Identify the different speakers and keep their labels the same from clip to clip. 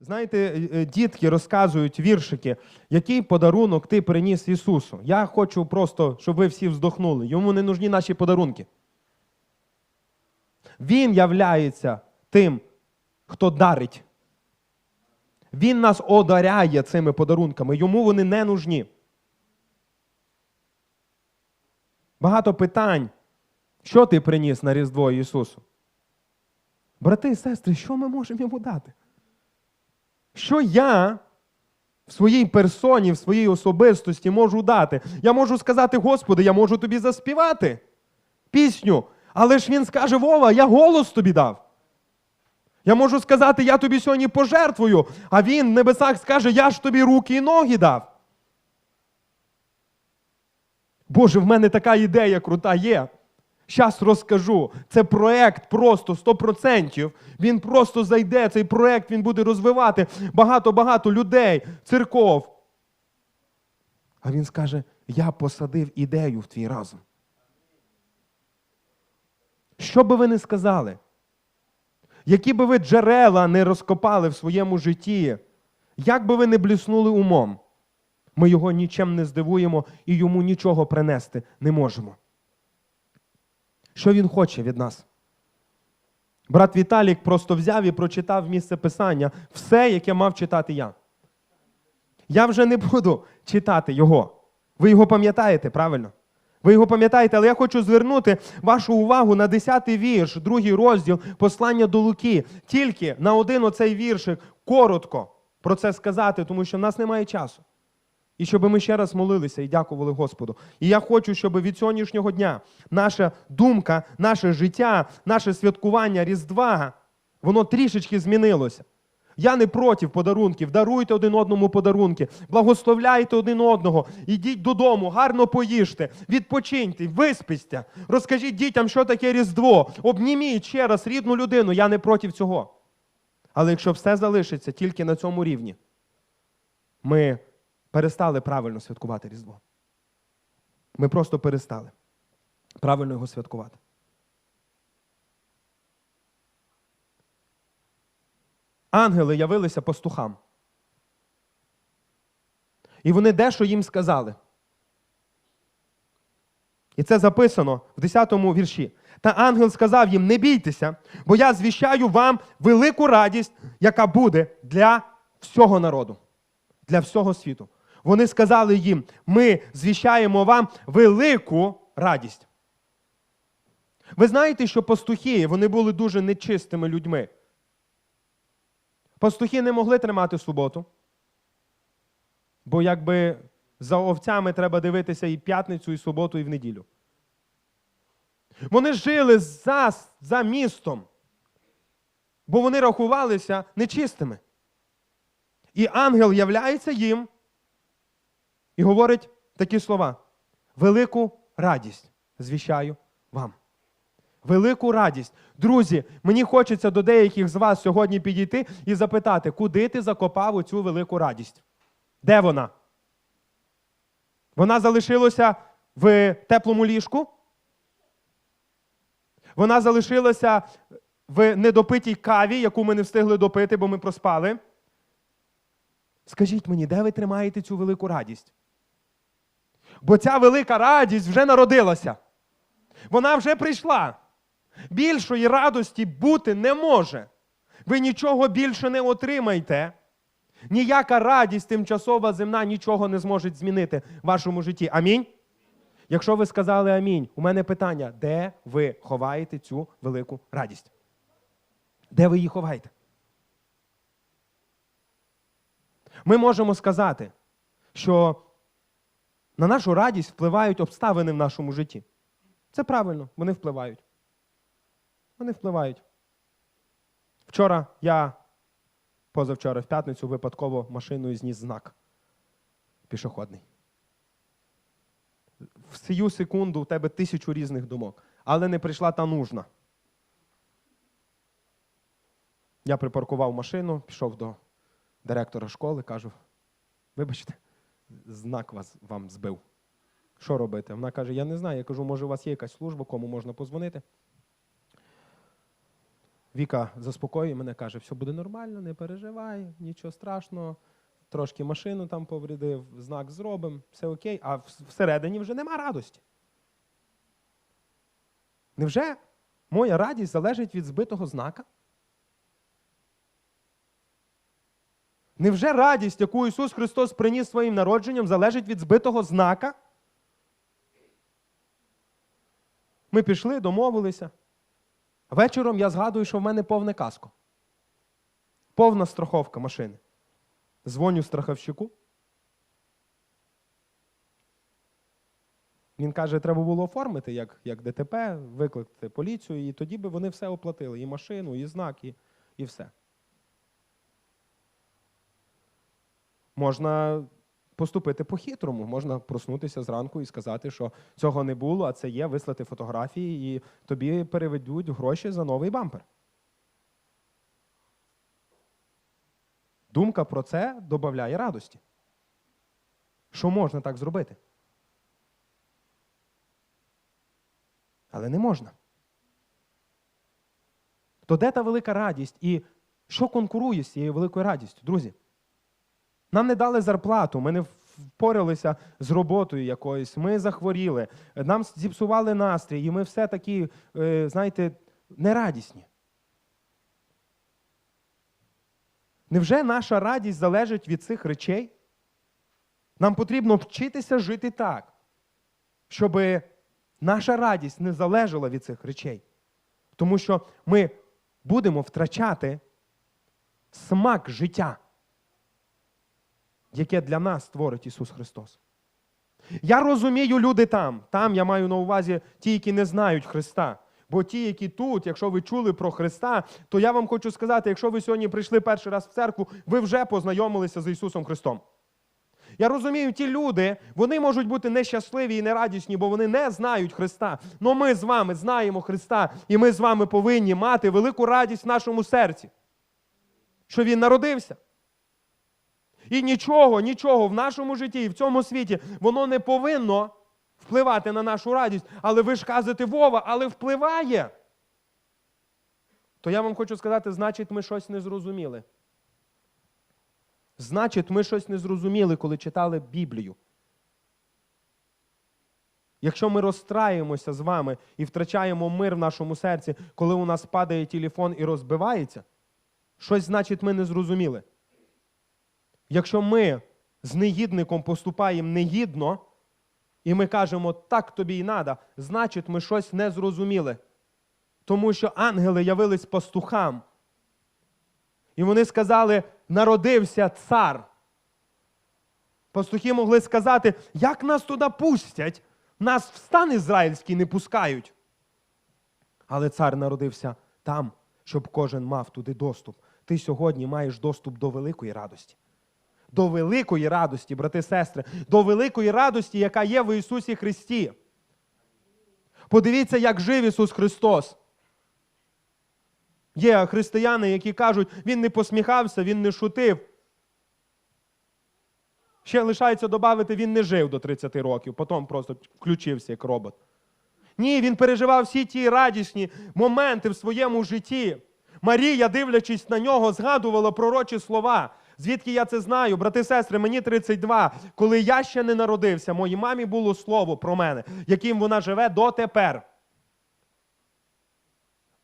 Speaker 1: Знаєте, е, е, дітки розказують віршики, який подарунок ти приніс Ісусу. Я хочу просто, щоб ви всі вздохнули. Йому не нужні наші подарунки. Він являється тим, хто дарить. Він нас одаряє цими подарунками. Йому вони не нужні. Багато питань. Що ти приніс на Різдво Ісусу? Брати і сестри, що ми можемо йому дати? Що я в своїй персоні, в своїй особистості можу дати? Я можу сказати, Господи, я можу тобі заспівати пісню, але ж він скаже, Вова, я голос тобі дав. Я можу сказати, я тобі сьогодні пожертвую, а він в небесах скаже, я ж тобі руки і ноги дав. Боже, в мене така ідея крута є. Щас розкажу. Це проект просто 100%. Він просто зайде, цей проект він буде розвивати багато-багато людей, церков. А він скаже: я посадив ідею в твій разум. Що би ви не сказали? Які би ви джерела не розкопали в своєму житті, як би ви не бліснули умом, ми його нічим не здивуємо і йому нічого принести не можемо. Що він хоче від нас? Брат Віталік просто взяв і прочитав місце писання все, яке мав читати я. Я вже не буду читати його. Ви його пам'ятаєте, правильно? Ви його пам'ятаєте, але я хочу звернути вашу увагу на 10-й вірш, другий розділ послання до Луки. Тільки на один оцей віршик коротко про це сказати, тому що в нас немає часу. І щоб ми ще раз молилися і дякували Господу. І я хочу, щоб від сьогоднішнього дня наша думка, наше життя, наше святкування Різдва, воно трішечки змінилося. Я не проти подарунків. Даруйте один одному подарунки, благословляйте один одного, ідіть додому, гарно поїжте, відпочиньте, виспіться, розкажіть дітям, що таке Різдво. Обніміть ще раз рідну людину. Я не проти цього. Але якщо все залишиться тільки на цьому рівні, ми перестали правильно святкувати Різдво. Ми просто перестали правильно його святкувати. Ангели явилися пастухам. І вони дещо їм сказали. І це записано в 10-му вірші. Та ангел сказав їм: не бійтеся, бо я звіщаю вам велику радість, яка буде для всього народу, для всього світу. Вони сказали їм: ми звіщаємо вам велику радість. Ви знаєте, що пастухи вони були дуже нечистими людьми. Пастухи не могли тримати суботу, бо якби за овцями треба дивитися і п'ятницю, і суботу, і в неділю. Вони жили за, за містом, бо вони рахувалися нечистими. І ангел являється їм і говорить такі слова: велику радість звіщаю вам. Велику радість. Друзі, мені хочеться до деяких з вас сьогодні підійти і запитати, куди ти закопав оцю велику радість? Де вона? Вона залишилася в теплому ліжку? Вона залишилася в недопитій каві, яку ми не встигли допити, бо ми проспали. Скажіть мені, де ви тримаєте цю велику радість? Бо ця велика радість вже народилася. Вона вже прийшла. Більшої радості бути не може. Ви нічого більше не отримаєте. Ніяка радість тимчасова земна нічого не зможе змінити в вашому житті. Амінь. Якщо ви сказали амінь, у мене питання: де ви ховаєте цю велику радість? Де ви її ховаєте? Ми можемо сказати, що на нашу радість впливають обставини в нашому житті. Це правильно, вони впливають. Вони впливають. Вчора я, позавчора, в п'ятницю, випадково машиною зніс знак пішохідний. В сию секунду у тебе тисячу різних думок, але не прийшла та нужна. Я припаркував машину, пішов до директора школи, кажу: вибачте, знак вас вам збив. Що робити? Вона каже: Я не знаю. Я кажу, може, у вас є якась служба, кому можна позвонити. Віка заспокоює мене, каже, все буде нормально, не переживай, нічого страшного. Трошки машину там повредив, знак зробимо, все окей, а всередині вже нема радості. Невже моя радість залежить від збитого знака? Невже радість, яку Ісус Христос приніс своїм народженням, залежить від збитого знака? Ми пішли, домовилися. Вечором я згадую, що в мене повне каско. Повна страховка машини. Дзвоню страховщику. Він каже, треба було оформити як, як ДТП, викликати поліцію, і тоді би вони все оплатили: і машину, і знак, і, і все. Можна поступити по-хитрому, можна проснутися зранку і сказати, що цього не було, а це є, вислати фотографії, і тобі переведуть гроші за новий бампер. Думка про це додає радості. Що можна так зробити? Але не можна. То де та велика радість? І що конкурує з цією великою радістю, друзі? Нам не дали зарплату, ми не впоралися з роботою якоюсь, ми захворіли, нам зіпсували настрій, і ми все такі, е, знаєте, нерадісні. Невже наша радість залежить від цих речей? Нам потрібно вчитися жити так, щоб наша радість не залежала від цих речей. Тому що ми будемо втрачати смак життя, яке для нас створить Ісус Христос. Я розумію люди там. Там я маю на увазі ті, які не знають Христа. Бо ті, які тут, якщо ви чули про Христа, то я вам хочу сказати, якщо ви сьогодні прийшли перший раз в церкву, ви вже познайомилися з Ісусом Христом. Я розумію, ті люди, вони можуть бути нещасливі і нерадісні, бо вони не знають Христа. Але ми з вами знаємо Христа, і ми з вами повинні мати велику радість в нашому серці, що Він народився. І нічого, нічого в нашому житті і в цьому світі воно не повинно впливати на нашу радість. Але ви ж кажете, Вова, але впливає. То я вам хочу сказати, значить, ми щось не зрозуміли. Значить, ми щось не зрозуміли, коли читали Біблію. Якщо ми розстраємося з вами і втрачаємо мир в нашому серці, коли у нас падає телефон і розбивається, щось значить ми не зрозуміли. Якщо ми з негідником поступаємо негідно, і ми кажемо, так тобі й надо, значить ми щось не зрозуміли. Тому що ангели явились пастухам. І вони сказали, народився цар. Пастухи могли сказати, як нас туди пустять? Нас в стан ізраїльський не пускають. Але цар народився там, щоб кожен мав туди доступ. Ти сьогодні маєш доступ до великої радості. До великої радості, брати сестри, до великої радості, яка є в Ісусі Христі. Подивіться, як жив Ісус Христос. Є християни, які кажуть, Він не посміхався, Він не шутив. Ще лишається додати, він не жив до 30 років, потім просто включився як робот. Ні, він переживав всі ті радісні моменти в своєму житті. Марія, дивлячись на нього, згадувала пророчі слова. Звідки я це знаю, брати сестри, мені 32. Коли я ще не народився, моїй мамі було слово про мене, яким вона живе дотепер.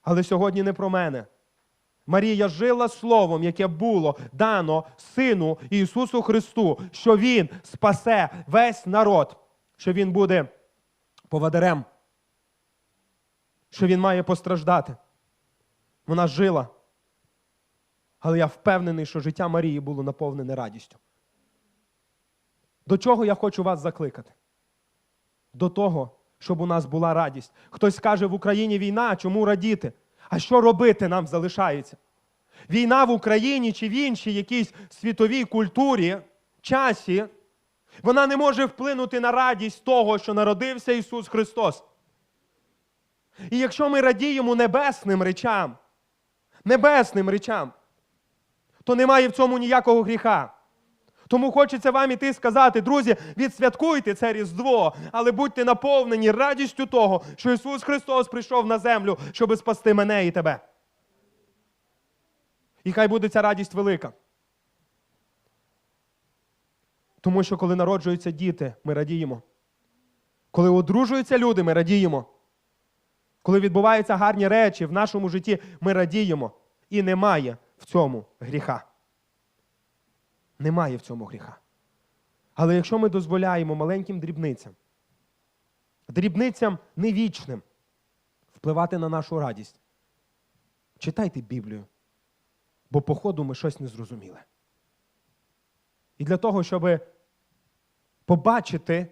Speaker 1: Але сьогодні не про мене. Марія жила словом, яке було дано Сину Ісусу Христу, що Він спасе весь народ, що Він буде повадарем, що Він має постраждати. Вона жила. Але я впевнений, що життя Марії було наповнене радістю. До чого я хочу вас закликати? До того, щоб у нас була радість. Хтось скаже, в Україні війна, чому радіти? А що робити нам залишається? Війна в Україні чи в іншій якійсь світовій культурі, часі, вона не може вплинути на радість того, що народився Ісус Христос. І якщо ми радіємо небесним речам, небесним речам, то немає в цьому ніякого гріха. Тому хочеться вам іти сказати, друзі, відсвяткуйте це Різдво, але будьте наповнені радістю того, що Ісус Христос прийшов на землю, щоб спасти мене і тебе. І хай буде ця радість велика. Тому що коли народжуються діти, ми радіємо. Коли одружуються люди, ми радіємо. Коли відбуваються гарні речі в нашому житті, ми радіємо. І немає в цьому гріха. Немає в цьому гріха. Але якщо ми дозволяємо маленьким дрібницям, дрібницям невічним, впливати на нашу радість, читайте Біблію, бо по ходу ми щось не зрозуміли. І для того, щоб побачити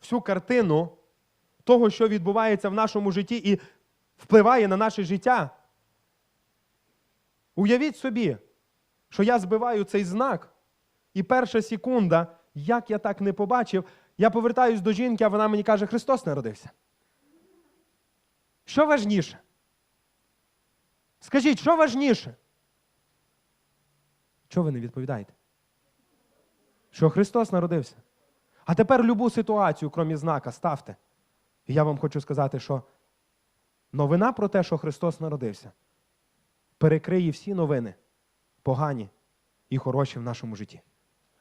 Speaker 1: всю картину того, що відбувається в нашому житті і впливає на наше життя, уявіть собі, що я збиваю цей знак, і перша секунда, як я так не побачив, я повертаюсь до жінки, а вона мені каже, Христос народився. Що важніше? Скажіть, що важніше? Чого ви не відповідаєте? Що Христос народився. А тепер любу ситуацію, крім знака, ставте. І я вам хочу сказати, що новина про те, що Христос народився, перекриє всі новини, погані і хороші в нашому житті.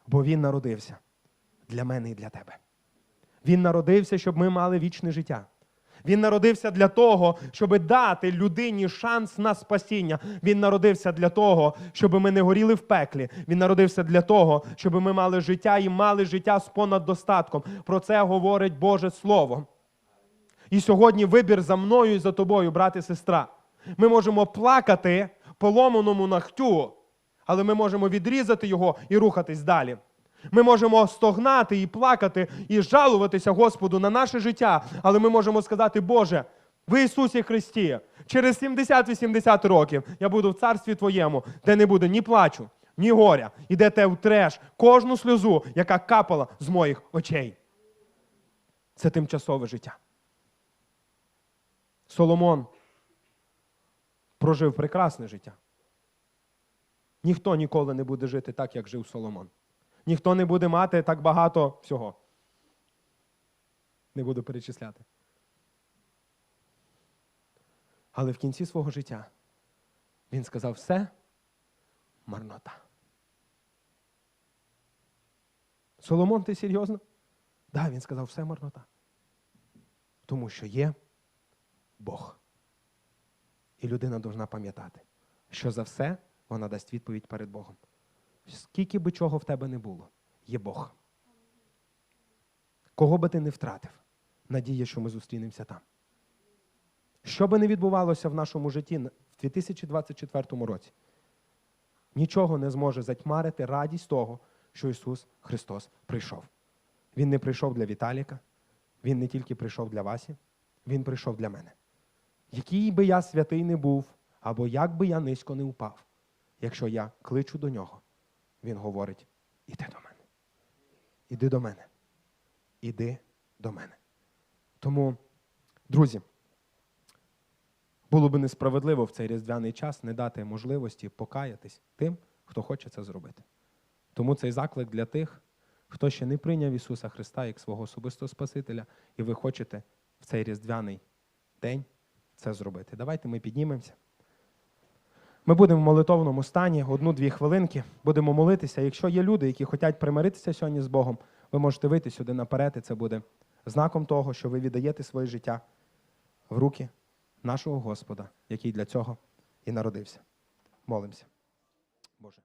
Speaker 1: Бо Він народився для мене і для тебе. Він народився, щоб ми мали вічне життя. Він народився для того, щоб дати людині шанс на спасіння. Він народився для того, щоб ми не горіли в пеклі. Він народився для того, щоб ми мали життя і мали життя з понад достатком. Про це говорить Боже Слово. І сьогодні вибір за мною і за тобою, брат і сестра. Ми можемо плакати поломаному нахтю, але ми можемо відрізати його і рухатись далі. Ми можемо стогнати і плакати, і жалуватися Господу на наше життя, але ми можемо сказати, Боже, в Ісусі Христі, через 70-80 років я буду в царстві Твоєму, де не буде ні плачу, ні горя, і де те втреш кожну сльозу, яка капала з моїх очей. Це тимчасове життя. Соломон прожив прекрасне життя. Ніхто ніколи не буде жити так, як жив Соломон. Ніхто не буде мати так багато всього. Не буду перечисляти. Але в кінці свого життя він сказав: все марнота. Соломон, ти серйозно? Так, да, він сказав, все марнота. Тому що є Бог. І людина повинна пам'ятати, що за все вона дасть відповідь перед Богом. Скільки би чого в тебе не було, є Бог. Кого би ти не втратив, надія, що ми зустрінемося там. Що би не відбувалося в нашому житті в 2024 році, нічого не зможе затьмарити радість того, що Ісус Христос прийшов. Він не прийшов для Віталіка, Він не тільки прийшов для Васі, Він прийшов для мене. Який би я святий не був, або як би я низько не впав, якщо я кличу до нього, він говорить: іди до мене. Іди до мене. Іди до мене. Тому, друзі, було би несправедливо в цей різдвяний час не дати можливості покаятись тим, хто хоче це зробити. Тому цей заклик для тих, хто ще не прийняв Ісуса Христа як свого особистого Спасителя, і ви хочете в цей різдвяний день це зробити. Давайте ми піднімемося. Ми будемо в молитовному стані одну-дві хвилинки, будемо молитися. Якщо є люди, які хочуть примиритися сьогодні з Богом, ви можете вийти сюди наперед, і це буде знаком того, що ви віддаєте своє життя в руки нашого Господа, який для цього і народився. Молимося. Боже.